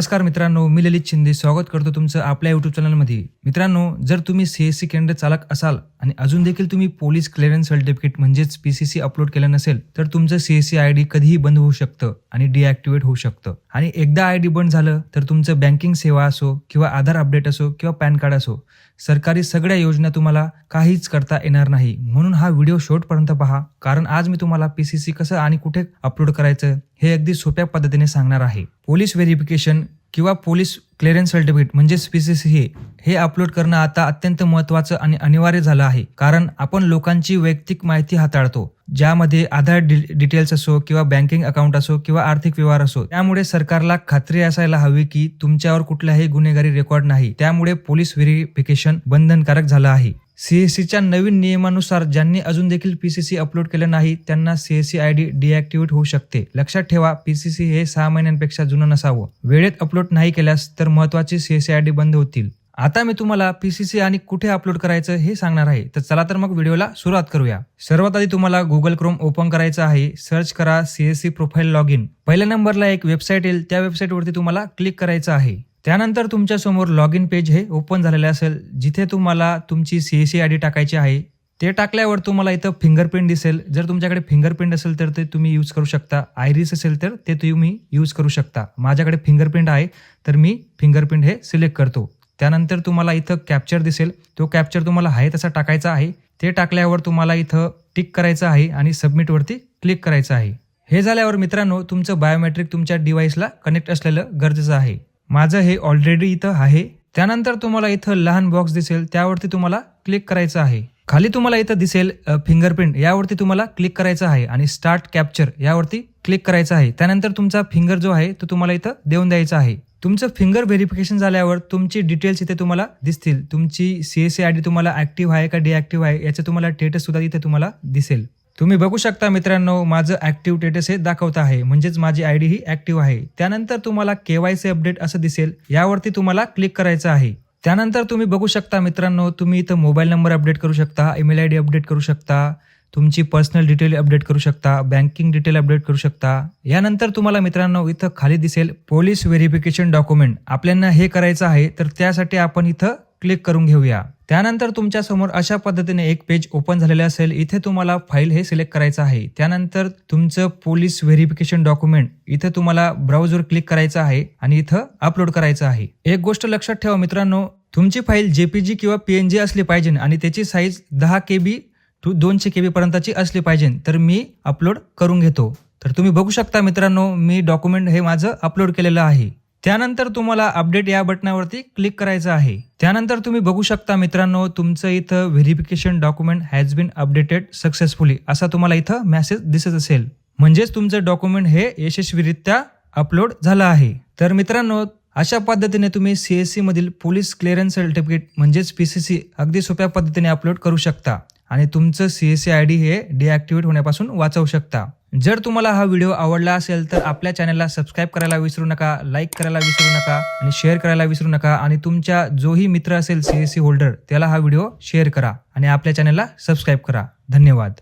नमस्कार मित्रांनो मी ललित शिंदे स्वागत करतो तुमचं आपल्या युट्यूब चॅनलमध्ये. मित्रांनो जर तुम्ही सी एस सी केंद्र चालक असाल आणि अजून देखील तुम्ही पोलीस क्लिअरन्स सर्टिफिकेट म्हणजेच पी सी सी अपलोड केलं नसेल तर तुमचं C S C I D कधीही बंद होऊ शकतं आणि डिॲक्टिवेट होऊ शकतं. आणि एकदा आय डी बंद झालं तर तुमचं बँकिंग सेवा असो किंवा आधार अपडेट असो किंवा पॅन कार्ड असो सरकारी सगळ्या योजना तुम्हाला काहीच करता येणार नाही. म्हणून हा व्हिडिओ शेवटपर्यंत पहा कारण आज मी तुम्हाला पी सी सी कसं आणि कुठे अपलोड करायचं हे अगदी सोप्या पद्धतीने सांगणार आहे. पोलीस व्हेरिफिकेशन किंवा पोलीस क्लिअरन्स सर्टिफिकेट म्हणजेच पीसीसी हे हे अपलोड करणं आता अत्यंत महत्वाचं आणि अनिवार्य झालं आहे. कारण आपण लोकांची वैयक्तिक माहिती हाताळतो. ज्यामध्ये आधार डि- डिटेल्स असो किंवा बँकिंग अकाउंट असो किंवा आर्थिक व्यवहार असो. त्यामुळे सरकारला खात्री असायला हवी की तुमच्यावर कुठलाही गुन्हेगारी रेकॉर्ड नाही. त्यामुळे पोलीस व्हेरिफिकेशन बंधनकारक झालं आहे. सीएससीच्या नवीन नियमानुसार ज्यांनी अजून देखील पीसीसी अपलोड केलं नाही त्यांना सीएससी आय डी डिॲक्टिव्हेट होऊ शकते. लक्षात ठेवा पीसीसी हे सहा महिन्यांपेक्षा जुनं नसावं. वेळेत अपलोड नाही केल्यास तर महत्वाची सीएससी आय डी बंद होतील. आता मी तुम्हाला पीसीसी आणि कुठे अपलोड करायचं हे सांगणार आहे. तर चला तर मग व्हिडिओला सुरुवात करूया. सर्वात आधी तुम्हाला गुगल क्रोम ओपन करायचं आहे. सर्च करा सीएससी प्रोफाईल लॉग इन पहिल्या नंबरला एक वेबसाईट येईल. त्या वेबसाईटवरती तुम्हाला क्लिक करायचं आहे. त्यानंतर तुमच्यासमोर लॉग इन पेज हे ओपन झालेले असेल जिथे तुम्हाला तुमची सी सी आय डी टाकायची आहे. ते टाकल्यावर तुम्हाला इथं फिंगरप्रिंट दिसेल. जर तुमच्याकडे फिंगरप्रिंट असेल तर ते तुम्ही यूज करू शकता. आयरिस असेल तर ते तुम्ही यूज करू शकता. माझ्याकडे फिंगरप्रिंट आहे तर मी फिंगरप्रिंट हे सिलेक्ट करतो. त्यानंतर तुम्हाला इथं कॅप्चर दिसेल. तो कॅप्चर तुम्हाला आहे तसा टाकायचा आहे. ते टाकल्यावर तुम्हाला इथं टिक करायचं आहे आणि सबमिटवरती क्लिक करायचं आहे. हे झाल्यावर मित्रांनो तुमचं बायोमेट्रिक तुमच्या डिव्हाइसला कनेक्ट असलेलं गरजेचं आहे. माझं हे ऑलरेडी इथं आहे. त्यानंतर तुम्हाला इथं लहान बॉक्स दिसेल. त्यावरती तुम्हाला क्लिक करायचं आहे. खाली तुम्हाला इथं दिसेल फिंगरप्रिंट यावरती तुम्हाला क्लिक करायचं आहे आणि स्टार्ट कॅप्चर यावरती क्लिक करायचं आहे. त्यानंतर तुमचा फिंगर जो आहे तो तुम्हाला इथं देऊन द्यायचा आहे. तुमचं फिंगर व्हेरिफिकेशन झाल्यावर तुमची डिटेल्स इथे तुम्हाला दिसतील. तुमची सीएससी आय डी तुम्हाला ऍक्टिव्ह आहे का डिॲक्टिव्ह आहे याचं तुम्हाला स्टेटस सुद्धा इथे तुम्हाला दिसेल. तुम्ही बघू शकता मित्रांनो माझं ॲक्टिव्ह स्टेटस हे दाखवत आहे. म्हणजेच माझी आयडी ही ॲक्टिव्ह आहे. त्यानंतर तुम्हाला केवायसी अपडेट असं दिसेल. यावरती तुम्हाला क्लिक करायचं आहे. त्यानंतर तुम्ही बघू शकता मित्रांनो तुम्ही इथं मोबाईल नंबर अपडेट करू शकता ईमेल आय डी अपडेट करू शकता तुमची पर्सनल डिटेल अपडेट करू शकता बँकिंग डिटेल अपडेट करू शकता. यानंतर तुम्हाला मित्रांनो इथं खाली दिसेल पोलीस व्हेरिफिकेशन डॉक्युमेंट आपल्याला हे करायचं आहे तर त्यासाठी आपण इथं क्लिक करून घेऊया. त्यानंतर तुमच्यासमोर अशा पद्धतीने एक पेज ओपन झालेले असेल. इथे तुम्हाला फाईल हे सिलेक्ट करायचं आहे. त्यानंतर तुमचं पोलीस व्हेरिफिकेशन डॉक्युमेंट इथे तुम्हाला ब्राउजवर क्लिक करायचं आहे आणि इथं अपलोड करायचं आहे. एक गोष्ट लक्षात ठेवा मित्रांनो तुमची फाईल जेपीजी किंवा पीएनजी असली पाहिजे आणि त्याची साईज दहा केबी टू दोनशे केबी पर्यंतची असली पाहिजे तर मी अपलोड करून घेतो. तर तुम्ही बघू शकता मित्रांनो मी डॉक्युमेंट हे माझं अपलोड केलेलं आहे. त्यानंतर तुम्हाला अपडेट या बटनावरती क्लिक करायचं आहे. त्यानंतर तुम्ही बघू शकता मित्रांनो तुमचं इथं verification document has been updated successfully असा तुम्हाला इथं मेसेज दिसत असेल. म्हणजेच तुमचं डॉक्युमेंट हे यशस्वीरित्या अपलोड झालं आहे. तर मित्रांनो अशा पद्धतीने तुम्ही सी एस मधील पोलीस क्लिअरन्स सर्टिफिकेट म्हणजेच पी सी सी अगदी सोप्या पद्धतीने अपलोड करू शकता. आणि तुमचं C S C I D हे डिॲक्टिवेट होण्यापासून वाचवू शकता. जर तुम्हाला हा व्हिडिओ आवडला असेल तर आपल्या चॅनलला सबस्क्राईब करायला विसरू नका लाईक करायला विसरू नका आणि शेअर करायला विसरू नका. आणि तुमच्या जोही मित्र असेल सीएससी होल्डर त्याला हा व्हिडिओ शेअर करा आणि आपल्या चॅनलला सबस्क्राईब करा. धन्यवाद.